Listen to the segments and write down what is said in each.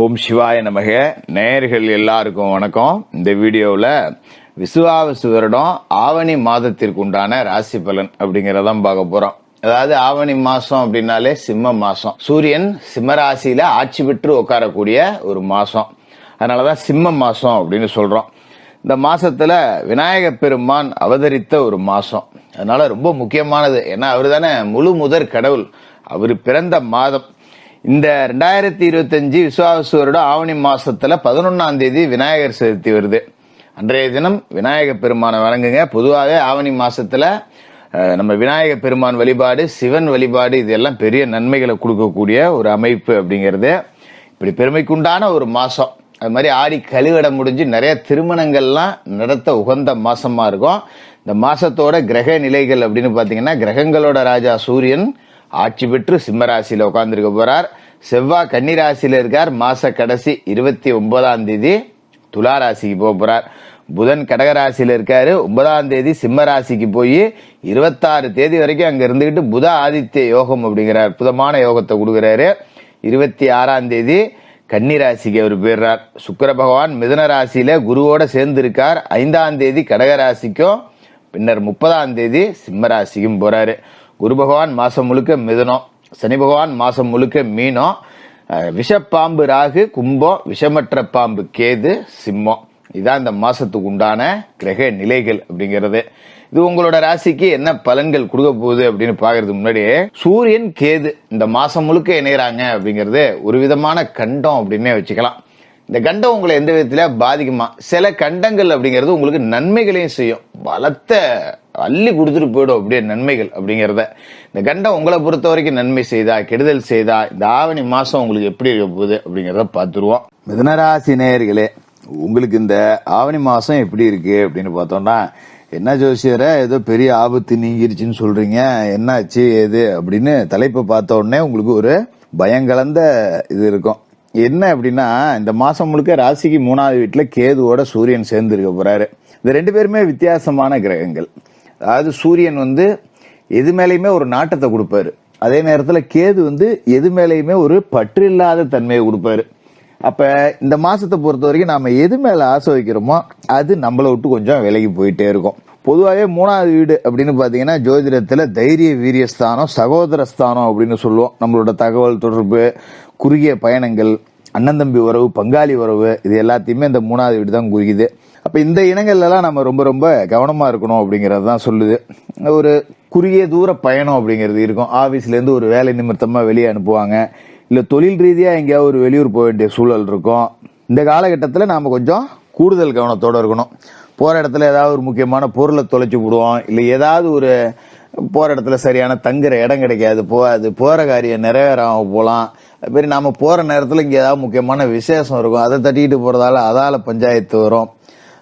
ஓம் சிவாய நமக. நேயர்கள் எல்லாருக்கும் வணக்கம். இந்த வீடியோவில் விசுவாவசு வருடம் ஆவணி மாதத்திற்கு உண்டான ராசி பலன் அப்படிங்கிறதான் பார்க்க போறோம். அதாவது ஆவணி மாசம் அப்படின்னாலே சிம்ம மாசம். சூரியன் சிம்மராசியில ஆட்சி பெற்று உட்காரக்கூடிய ஒரு மாசம். அதனாலதான் சிம்ம மாசம் அப்படின்னு சொல்றோம். இந்த மாசத்துல விநாயக பெருமான் அவதரித்த ஒரு மாசம். அதனால ரொம்ப முக்கியமானது. ஏன்னா அவர் தானே முழு முதற் கடவுள். அவர் பிறந்த மாதம். இந்த ரெண்டாயிரத்தி இருபத்தஞ்சு விசுவாச வருடம் ஆவணி மாசத்துல பதினொன்னாம் தேதி விநாயகர் சதுர்த்தி வருது. அன்றைய தினம் விநாயக பெருமானை வணங்குங்க. பொதுவாகவே ஆவணி மாசத்துல நம்ம விநாயக பெருமான் வழிபாடு சிவன் வழிபாடு இதெல்லாம் பெரிய நன்மைகளை கொடுக்கக்கூடிய ஒரு அமைப்பு அப்படிங்கிறது. இப்படி பெருமைக்குண்டான ஒரு மாசம். அது மாதிரி ஆடி கழுவிட முடிஞ்சு நிறைய திருமணங்கள்லாம் நடத்த உகந்த மாசமா இருக்கும். இந்த மாசத்தோட கிரக நிலைகள் அப்படின்னு பாத்தீங்கன்னா கிரகங்களோட ராஜா சூரியன் ஆட்சி பெற்று சிம்மராசியில் உட்காந்துருக்க உட்கார்ந்துருக்க செவ்வாய் கன்னிராசியில் இருக்கார். மாத கடைசி இருபத்தி ஒன்பதாம் தேதி துலா ராசிக்கு போக போகிறார் புதன் கடகராசியில் இருக்கார். ஒன்பதாம் தேதி சிம்ம ராசிக்கு போய் இருபத்தாறு தேதி வரைக்கும் அங்கே இருந்துக்கிட்டு புத ஆதித்ய யோகம் அப்படிங்கிற அற்புதமான யோகத்தை கொடுக்குறாரு. இருபத்தி ஆறாம் தேதி கன்னிராசிக்கு அவர் போயிடுறார். சுக்கர பகவான் மிதன ராசியில குருவோட சேர்ந்து இருக்கார் ஐந்தாம் தேதி கடகராசிக்கும் பின்னர் முப்பதாம் தேதி சிம்ம ராசிக்கும் போறாரு. குரு பகவான் மாசம் முழுக்க மிதுனம் சனி பகவான் மாசம் முழுக்க மீனம் விஷப்பாம்பு ராகு கும்பம் விஷமற்ற பாம்பு கேது சிம்மம். இதான் இந்த மாசத்துக்கு உண்டான கிரக நிலைகள் அப்படிங்கிறது. இது உங்களோட ராசிக்கு என்ன பலன்கள் கொடுக்க போகுது அப்படின்னு பாக்குறதுக்கு முன்னாடி சூரியன் கேது இந்த மாசம் முழுக்க இணையறாங்க அப்படிங்கிறது ஒரு விதமான கண்டம் அப்படின்னே வச்சுக்கலாம். இந்த கண்டம் உங்களை எந்த விதத்தில் பாதிக்குமா? சில கண்டங்கள் அப்படிங்கிறது உங்களுக்கு நன்மைகளையும் செய்யும். பலத்த அள்ளி கொடுத்துட்டு போயிடும் அப்படியே நன்மைகள் அப்படிங்கிறத. இந்த கண்டம் உங்களை பொறுத்த வரைக்கும் நன்மை செய்தா கெடுதல் செய்தா இந்த ஆவணி மாதம் உங்களுக்கு எப்படி இருக்க போகுது அப்படிங்கிறத பார்த்துருவோம். மிதனராசி நேயர்களே உங்களுக்கு இந்த ஆவணி மாதம் எப்படி இருக்கு அப்படின்னு பார்த்தோம்னா என்ன ஜோசியர ஏதோ பெரிய ஆபத்து நீங்கிருச்சுன்னு சொல்றீங்க என்னாச்சு ஏது அப்படின்னு தலைப்பை பார்த்த உடனே உங்களுக்கு ஒரு பயங்கலந்த இது இருக்கும். என்ன அப்படின்னா இந்த மாசம் முழுக்க ராசிக்கு மூணாவது வீட்டில் கேதுவோட சூரியன் சேர்ந்து இருக்க போறாரு. இந்த ரெண்டு பேருமே வித்தியாசமான கிரகங்கள். அதாவது சூரியன் வந்து எது மேலேயுமே ஒரு நாட்டத்தை கொடுப்பாரு. அதே நேரத்தில் கேது வந்து எது மேலேயுமே ஒரு பற்று இல்லாத தன்மையை கொடுப்பாரு. அப்ப இந்த மாசத்தை பொறுத்த வரைக்கும் நாம எது மேல ஆசை வைக்கிறோமோ அது நம்மளை விட்டு கொஞ்சம் விலகி போயிட்டே இருக்கும். பொதுவாகவே மூணாவது வீடு அப்படின்னு பார்த்தீங்கன்னா ஜோதிடத்தில் தைரிய வீரியஸ்தானம் சகோதர ஸ்தானம் அப்படின்னு சொல்லுவோம். நம்மளோட தகவல் தொடர்பு குறுகிய பயணங்கள் அண்ணன் தம்பி உறவு பங்காளி உறவு இது எல்லாத்தையுமே இந்த மூணாவது வீடு தான் குறிக்குது அப்போ இந்த இனங்கள்லாம் நம்ம ரொம்ப ரொம்ப கவனமாக இருக்கணும் அப்படிங்கிறது தான் சொல்லுது. ஒரு குறுகிய தூர பயணம் அப்படிங்கிறது இருக்கும். ஆஃபீஸ்லேருந்து ஒரு வேலை நிமித்தமாக வெளியே அனுப்புவாங்க. இல்லை தொழில் ரீதியாக எங்கேயாவது ஒரு வெளியூர் போக வேண்டிய சூழல் இருக்கும். இந்த காலகட்டத்தில் நாம் கொஞ்சம் கூடுதல் கவனத்தோடு இருக்கணும். போகிற இடத்துல ஏதாவது ஒரு முக்கியமான பொருளை தொலைச்சி விடுவோம். இல்லை ஏதாவது ஒரு போகிற இடத்துல சரியான தங்குற இடம் கிடைக்காது. போகாது போகிற காரியம் நிறைவேறாமல் போகலாம். அதுமாரி நாம் போகிற நேரத்தில் இங்கே ஏதாவது முக்கியமான விசேஷம் இருக்கும். அதை தட்டிக்கிட்டு போகிறதால அதால் பஞ்சாயத்து வரும்.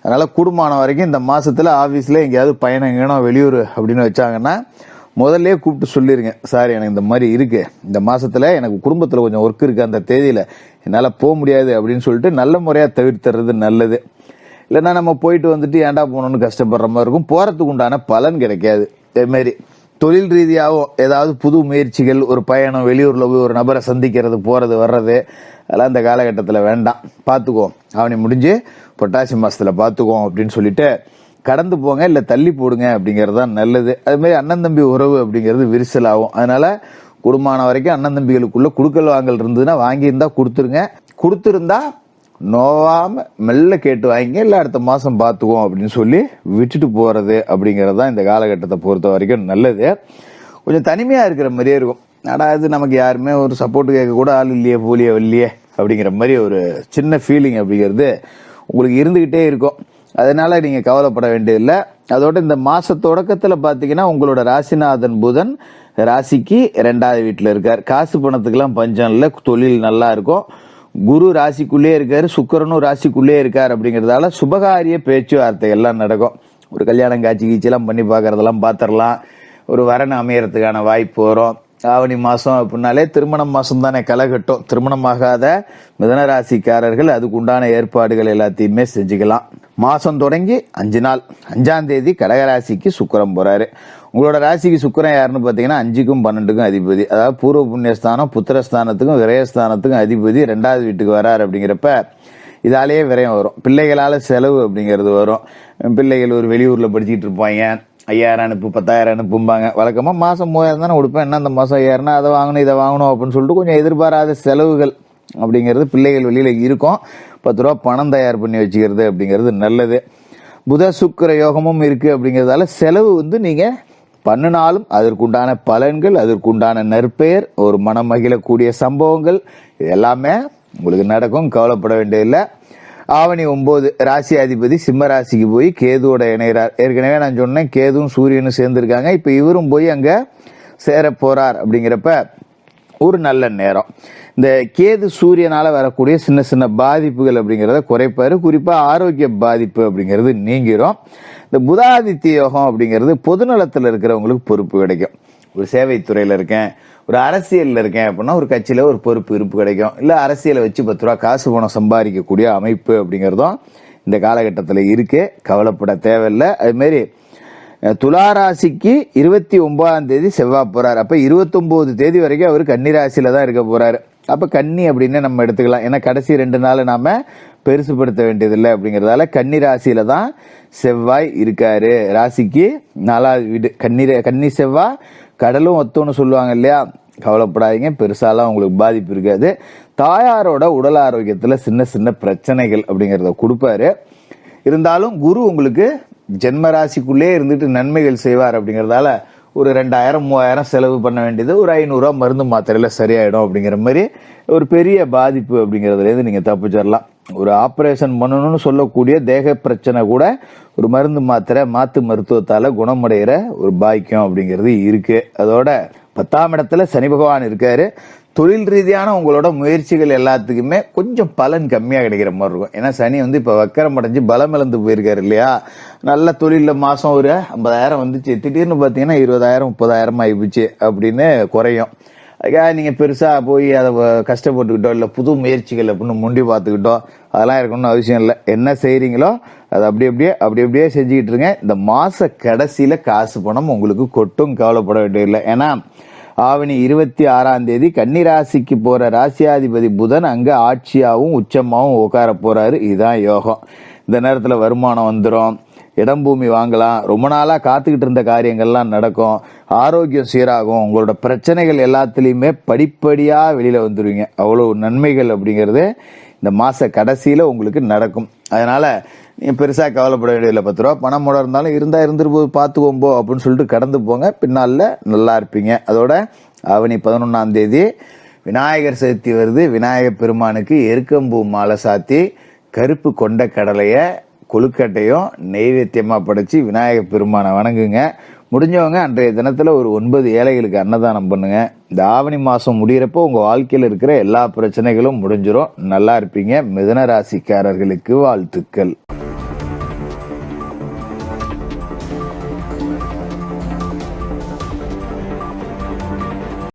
அதனால் கூடுமான வரைக்கும் இந்த மாதத்தில் ஆஃபீஸில் எங்கேயாவது பயணம் வெளியூர் அப்படின்னு வச்சாங்கன்னா முதல்ல கூப்பிட்டு சொல்லிடுங்க சார் எனக்கு இந்த மாதிரி இருக்குது இந்த மாதத்தில் எனக்கு குடும்பத்தில் கொஞ்சம் ஒர்க் இருக்குது அந்த தேதியில் என்னால் போக முடியாது அப்படின்னு சொல்லிட்டு நல்ல முறையாக தவிர்த்துறது நல்லது. இல்லைன்னா நம்ம போயிட்டு வந்துட்டு ஏன்டா போகணுன்னு கஷ்டப்படுற மாதிரி இருக்கும். போகிறதுக்கு உண்டான பலன் கிடைக்காது. இதேமாரி தொழில் ரீதியாகவும் ஏதாவது புது முயற்சிகள் ஒரு பயணம் வெளியூரில் போய் ஒரு நபரை சந்திக்கிறது போகிறது வர்றது அதெல்லாம் இந்த காலகட்டத்தில் வேண்டாம். பார்த்துக்குவோம் அவனை முடிஞ்சு பொட்டாசி மாதத்தில் பார்த்துக்குவோம் அப்படின்னு சொல்லிட்டு கடந்து போங்க இல்லை தள்ளி போடுங்க அப்படிங்கிறது தான் நல்லது. அதுமாரி அண்ணன் தம்பி உறவு அப்படிங்கிறது விரிசல் ஆகும் அதனால் குடும்பமான வரைக்கும் அண்ணன் தம்பிகளுக்குள்ளே குடுக்கல் வாங்கல் இருந்ததுன்னா வாங்கியிருந்தா கொடுத்துருங்க. கொடுத்துருந்தா நோவாம மெல்ல கேட்டு வாங்கிங்க இல்ல அடுத்த மாசம் பாத்துக்குவோம் அப்படின்னு சொல்லி விட்டுட்டு போறது அப்படிங்கிறது தான் இந்த காலகட்டத்தை பொறுத்த வரைக்கும் நல்லது. கொஞ்சம் தனிமையா இருக்கிற மாதிரியே இருக்கும். ஆனா இது நமக்கு யாருமே ஒரு சப்போர்ட் கேட்க கூட ஆள் இல்லையே போலியே இல்லையே அப்படிங்கிற மாதிரி ஒரு சின்ன ஃபீலிங் அப்படிங்கிறது உங்களுக்கு இருந்துகிட்டே இருக்கும். அதனால நீங்க கவலைப்பட வேண்டியதில்லை. அதோட இந்த மாச தொடக்கத்துல பாத்தீங்கன்னா உங்களோட ராசிநாதன் புதன் ராசிக்கு ரெண்டாவது வீட்டில் இருக்கார். காசு பணத்துக்கெல்லாம் பஞ்சம் இல்லை தொழில் நல்லா இருக்கும். குரு ராசிக்குள்ளே இருக்கார் சுக்கிரனும் ராசிக்குள்ளே இருக்கார் அப்படிங்கிறதால சுபகாரிய பேச்சுவார்த்தை எல்லாம் நடக்கும். ஒரு கல்யாணம் காட்சி கீச்செல்லாம் பண்ணி பார்க்குறதெல்லாம் பார்த்துடலாம். ஒரு வரன் அமையறதுக்கான வாய்ப்பு வரும். ஆவணி மாதம் அப்படின்னாலே திருமணம் மாதம் தானே கலகட்டும். திருமணமாகாத மிதன ராசிக்காரர்கள் அதுக்கு உண்டான ஏற்பாடுகள் எல்லாத்தையுமே செஞ்சுக்கலாம். மாதம் தொடங்கி அஞ்சு நாள். அஞ்சாம் தேதி கடகராசிக்கு சுக்கிரம் போகிறாரு உங்களோட ராசிக்கு சுக்கிரன் யாருன்னு பார்த்தீங்கன்னா அஞ்சுக்கும் பன்னெண்டுக்கும் அதிபதி. அதாவது பூர்வ புண்ணியஸ்தானம் புத்திரஸ்தானத்துக்கும் விரயஸ்தானத்துக்கும் அதிபதி ரெண்டாவது வீட்டுக்கு வராரு அப்படிங்கிறப்ப இதாலேயே விரயம் வரும். பிள்ளைகளால் செலவு அப்படிங்கிறது வரும். பிள்ளைகள் ஒரு வெளியூரில் படிச்சுக்கிட்டு இருப்பாங்க. ஐயாயிரம் அனுப்பு பத்தாயிரம் அனுப்பும்பாங்க. வழக்கமாக மாதம் மூவாயிரம் தானே கொடுப்பேன். என்ன அந்த மாதம் ஐயாயிரம்னா அதை வாங்கணும் இதை வாங்கணும் அப்படின்னு சொல்லிட்டு கொஞ்சம் எதிர்பாராத செலவுகள் அப்படிங்கிறது பிள்ளைகள் வெளியில் இருக்கும். பத்து ரூபா பணம் தயார் பண்ணி வச்சுக்கிறது அப்படிங்கிறது நல்லது. புத சுக்கர யோகமும் இருக்குது அப்படிங்கிறதால செலவு வந்து நீங்கள் பண்ணினாலும் அதற்குண்டான பலன்கள் அதற்குண்டான நற்பெயர் ஒரு மனம் மகிழக்கூடிய சம்பவங்கள் இது எல்லாமே உங்களுக்கு நடக்கும் கவலைப்பட வேண்டியதில்லை. ஆவணி ஒம்பது ராசி அதிபதி சிம்ம ராசிக்கு போய் கேதுவோட இணைகிறார். ஏற்கனவே நான் சொன்னேன் கேதுவும் சூரியனும் சேர்ந்துருக்காங்க. இப்போ இவரும் போய் அங்கே சேர போறார் அப்படிங்கிறப்ப ஒரு நல்ல நேரம். இந்த கேது சூரியனால வரக்கூடிய சின்ன சின்ன பாதிப்புகள் அப்படிங்கிறத குறைப்பாரு. குறிப்பா ஆரோக்கிய பாதிப்பு அப்படிங்கிறது நீங்கிரும். இந்த புதாதித்ய யோகம் அப்படிங்கிறது பொதுநலத்தில் இருக்கிறவங்களுக்கு பொறுப்பு கிடைக்கும். ஒரு சேவைத்துறையில் இருக்கேன் ஒரு அரசியலில் இருக்கேன் அப்படின்னா ஒரு கட்சியில் ஒரு பொறுப்பு இருப்பு கிடைக்கும். இல்லை அரசியலை வச்சு பத்து ரூபா காசு பணம் சம்பாதிக்கக்கூடிய அமைப்பு அப்படிங்கிறதும் இந்த காலகட்டத்தில் இருக்கு. கவலைப்பட தேவையில்லை. அதுமாரி துளாராசிக்கு இருபத்தி ஒன்பதாம் தேதி செவ்வாய் போறாரு. அப்ப இருபத்தொன்பது தேதி வரைக்கும் அவர் கன்னி ராசியில தான் இருக்க போறாரு. அப்ப கன்னி அப்படின்னு நம்ம எடுத்துக்கலாம். ஏன்னா கடைசி ரெண்டு நாள் நாம பெருசுப்படுத்த வேண்டியதில்லை அப்படிங்கிறதால கன்னி ராசியில தான் செவ்வாய் இருக்காரு. ராசிக்கு நாலாவது வீடு. கன்னி கன்னி செவ்வாய் கடலும் ஒத்தோன்னு சொல்லுவாங்க இல்லையா? கவலைப்படாதீங்க. பெருசாலாம் உங்களுக்கு பாதிப்பு இருக்காது. தாயாரோட உடல் ஆரோக்கியத்துல சின்ன சின்ன பிரச்சனைகள் அப்படிங்கிறத கொடுப்பாரு. இருந்தாலும் குரு உங்களுக்கு ஜென்ம ராசிக்குள்ளே இருந்துட்டு நன்மைகள் செய்வார் அப்படிங்கிறதால ஒரு ரெண்டாயிரம் மூவாயிரம் செலவு பண்ண வேண்டியது ஒரு ஐநூறுரூவா மருந்து மாத்திரையில் சரியாயிடும் அப்படிங்கிற மாதிரி ஒரு பெரிய பாதிப்பு அப்படிங்கிறதுலேருந்து நீங்கள் தப்பிச்சிடலாம் ஒரு ஆப்ரேஷன் பண்ணணும்னு சொல்லக்கூடிய தேக பிரச்சனை கூட ஒரு மருந்து மாத்திரை மாற்று மருத்துவத்தால் குணமடைகிற ஒரு பாக்கியம் அப்படிங்கிறது இருக்குது அதோட பத்தாம் இடத்துல சனி பகவான் இருக்காரு. தொழில் ரீதியான உங்களோட முயற்சிகள் எல்லாத்துக்குமே கொஞ்சம் பலன் கம்மியாக கிடைக்கிற மாதிரி இருக்கும். ஏன்னா சனி வந்து இப்போ வக்கரம் அடைஞ்சு பலம் இழந்து போயிருக்காரு இல்லையா? நல்ல தொழிலில் மாதம் ஒரு ஐம்பதாயிரம் வந்துச்சு. திடீர்னு பார்த்தீங்கன்னா இருபதாயிரம் முப்பதாயிரம் ஆகிப்போச்சு அப்படின்னு குறையும். அதுக்காக நீங்கள் பெருசாக போய் அதை வ- கஷ்டப்பட்டுக்கிட்டோ இல்லை புது முயற்சிகள் அப்படின்னு முண்டி பார்த்துக்கிட்டோ அதெல்லாம் இருக்கணும்னு அவசியம் இல்லை. என்ன செய்கிறீங்களோ அதை அப்படி அப்படியே அப்படி அப்படியே செஞ்சுக்கிட்டு இருங்க. இந்த மாத கடைசியில் காசு பணம் உங்களுக்கு கொட்டும் கவலைப்பட வேண்டியதில்லை. ஏன்னா ஆவணி இருபத்தி ஆறாம் தேதி கன்னிராசிக்கு போற ராசியாதிபதி புதன் அங்க ஆட்சியாகவும் உச்சமாகவும் உட்கார போறாரு. இதுதான் யோகம். இந்த நேரத்துல வருமானம் வந்துடும் இடம் பூமி வாங்கலாம். ரொம்ப நாளாக காத்துக்கிட்டு இருந்த காரியங்கள்லாம் நடக்கும். ஆரோக்கியம் சீராகும். உங்களோட பிரச்சனைகள் எல்லாத்துலேயுமே படிப்படியாக வெளியில் வந்துருவீங்க. அவ்வளோ நன்மைகள் அப்படிங்கிறது இந்த மாத கடைசியில் உங்களுக்கு நடக்கும். அதனால் நீங்கள் பெருசாக கவலைப்பட வேண்டியதில்லை பத்து ரூபா பணம் மூட இருந்தாலும் இருந்தால் இருந்துட்டு போது பார்த்துக்கோம் போ அப்படின்னு சொல்லிட்டு கடந்து போங்க. பின்னால் நல்லா இருப்பீங்க. அதோட அவனி பதினொன்றாம் தேதி விநாயகர் சதுர்த்தி வருது. விநாயகர் பெருமானுக்கு எருக்கம்பூ மாலை சாத்தி கருப்பு கொண்ட கடலையை கொழுக்கட்டையும் நெய்வேத்தியமாக படைச்சி விநாயகர் பெருமானை வணங்குங்க. முடிஞ்சவங்க அன்றைய தினத்தில் ஒரு ஒன்பது ஏழைகளுக்கு அன்னதானம் பண்ணுங்க. இந்த ஆவணி மாதம் முடியிறப்போ உங்கள் வாழ்க்கையில் இருக்கிற எல்லா பிரச்சனைகளும் முடிஞ்சிடும் நல்லா இருப்பீங்க. மிதன ராசிக்காரர்களுக்கு வாழ்த்துக்கள்.